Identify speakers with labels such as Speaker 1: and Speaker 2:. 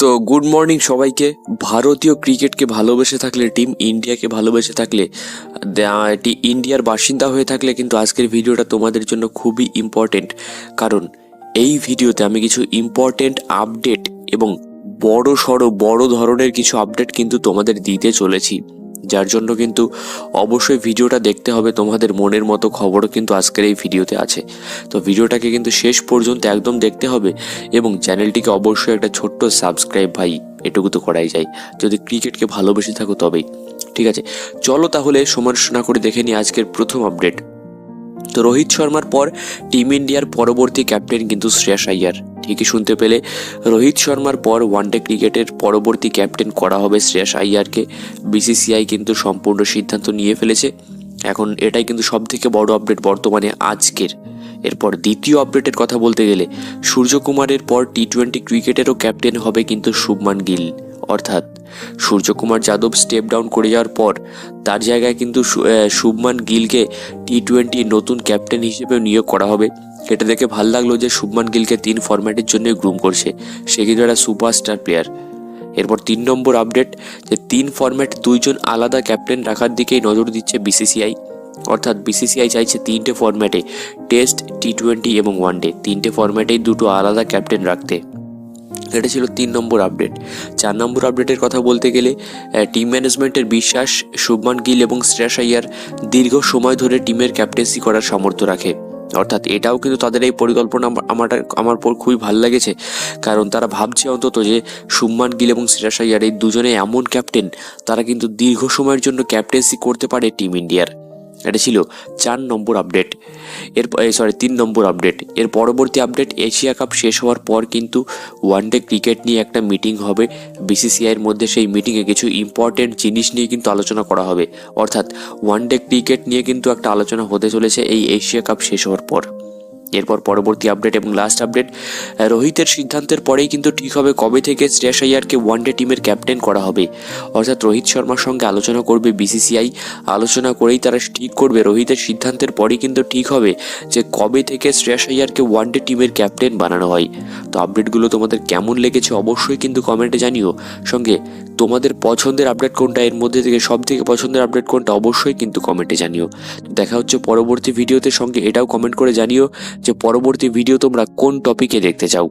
Speaker 1: তো good morning সবাইকে। ভারতীয় ক্রিকেটকে ভালোবেসে থাকলে টিম ইন্ডিয়াকে ভালোবেসে থাকলে এটি ইন্ডিয়ার বাসিন্দা হয়ে থাকলে কিন্তু আজকের ভিডিওটা তোমাদের জন্য খুবই ইম্পর্টেন্ট কারণ এই ভিডিওতে আমি কিছু ইম্পর্টেন্ট আপডেট এবং বড় সড়ো বড় ধরনের কিছু আপডেট কিন্তু তোমাদের দিতে চলেছি। যার জন্য কিন্তু অবশ্যই ভিডিওটা দেখতে হবে। তোমাদের মনের মতো খবরও কিন্তু আজকের এই ভিডিওতে আছে। তো ভিডিওটাকে কিন্তু শেষ পর্যন্ত একদম দেখতে হবে এবং চ্যানেলটিকে অবশ্যই একটা ছোট্ট সাবস্ক্রাইব ভাই, এটুকু তো করাই যায়। যদি ক্রিকেটকে ভালোবেসে থাকো তবেই। ঠিক আছে? চলো তাহলে সমালোচনা করে দেখে নিই আজকের প্রথম আপডেট। রোহিত শর্মার পর টিম ইন্ডিয়ার পরবর্তী ক্যাপ্টেন কিন্তু শ্রেয়াস আইয়ার ঠিকই শুনতে পেলে রোহিত শর্মার পর ওয়ানডে ক্রিকেটের পরবর্তী ক্যাপ্টেন করা হবে শ্রেয়াস আইয়ারকে বিসিসিআই কিন্তু সম্পূর্ণ সিদ্ধান্ত নিয়ে ফেলেছে। এখন এটাই কিন্তু সব থেকে বড় আপডেট বর্তমানে আজকের। এরপর দ্বিতীয় আপডেটের কথা বলতে গেলে, সূর্যকুমারের পর টি টোয়েন্টি ক্রিকেটেরও ক্যাপ্টেন হবে কিন্তু শুভমান গিল। অর্থাৎ সূর্যকুমার যাদব স্টেপ ডাউন করে যাওয়ার পর, তার জায়গায় কিন্তু শুভমান গিলকে টি টোয়েন্টি নতুন ক্যাপ্টেন হিসেবে নিয়োগ করা হবে। এটা দেখে ভালো লাগল যে শুভমান গিলকে তিন ফরম্যাটের জন্য গ্রুম করছে। সে কিন্তু একটা সুপারস্টার প্লেয়ার এরপর তিন নম্বর আপডেট যে তিন ফরম্যাট দুইজন আলাদা ক্যাপ্টেন রাখার দিকেই নজর দিচ্ছে বিসিসিআই অর্থাৎ বিসিসিআই চাইছে তিনটে ফরম্যাটে টেস্ট টি টোয়েন্টি এবং ওয়ানডে তিনটে ফরম্যাটেই দুটো আলাদা ক্যাপ্টেন রাখতে। এটা ছিল তিন নম্বর আপডেট চার নম্বর আপডেটের কথা বলতে গেলে টিম ম্যানেজমেন্টের বিশ্বাস, শুভমান গিল এবং শ্রেয়াস আইয়ার দীর্ঘ সময় ধরে টিমের ক্যাপ্টেন্সি করার সামর্থ্য রাখে। অর্থাৎ এটাও কিন্তু তাদের এই পরিকল্পনা আমার আমার পর খুবই ভালো লেগেছে। কারণ তারা ভাবছে অন্তত যে, শুভমান গিল এবং শ্রেয়াস এই দুজনে এমন ক্যাপ্টেন তারা কিন্তু দীর্ঘ সময়ের জন্য ক্যাপ্টেন্সি করতে পারে টিম ইন্ডিয়ার এটা ছিল চার নম্বর আপডেট এর সরি তিন নম্বর আপডেট এর পরবর্তী আপডেট এশিয়া কাপ শেষ হওয়ার পর কিন্তু ওয়ানডে ক্রিকেট নিয়ে একটা মিটিং হবে। বিসিসিআইয়ের মধ্যে সেই মিটিংয়ে কিছু ইম্পর্টেন্ট জিনিস নিয়ে কিন্তু আলোচনা করা হবে। অর্থাৎ ওয়ানডে ক্রিকেট নিয়ে কিন্তু একটা আলোচনা হতে চলেছে এই এশিয়া কাপ শেষ হওয়ার পর। এরপর পরবর্তী আপডেট এবং লাস্ট আপডেট রোহিতের সিদ্ধান্তের পরেই কিন্তু ঠিক হবে কবে থেকে শ্রেয়াস আইয়ারকে ওয়ানডে টিমের ক্যাপ্টেন করা হবে। অর্থাৎ রোহিত শর্মার সঙ্গে আলোচনা করবে বিসিসিআই আলোচনা করেই তারা ঠিক করবে। রোহিতের সিদ্ধান্তের পরেই কিন্তু ঠিক হবে যে কবে থেকে শ্রেয়াস আইয়ারকে ওয়ানডে টিমের ক্যাপ্টেন বানানো হয়। তো আপডেটগুলো তোমাদের কেমন লেগেছে অবশ্যই কিন্তু কমেন্টে জানিও। সঙ্গে তোমাদের পছন্দের আপডেট কোনটা, এর মধ্যে থেকে সব থেকে পছন্দের আপডেট কোনটা অবশ্যই কিন্তু কমেন্টে জানিও। দেখা হচ্ছে পরবর্তী ভিডিওতে সঙ্গে এটাও কমেন্ট করে জানিও যে পরবর্তী ভিডিও তোমরা কোন টপিকে দেখতে চাও।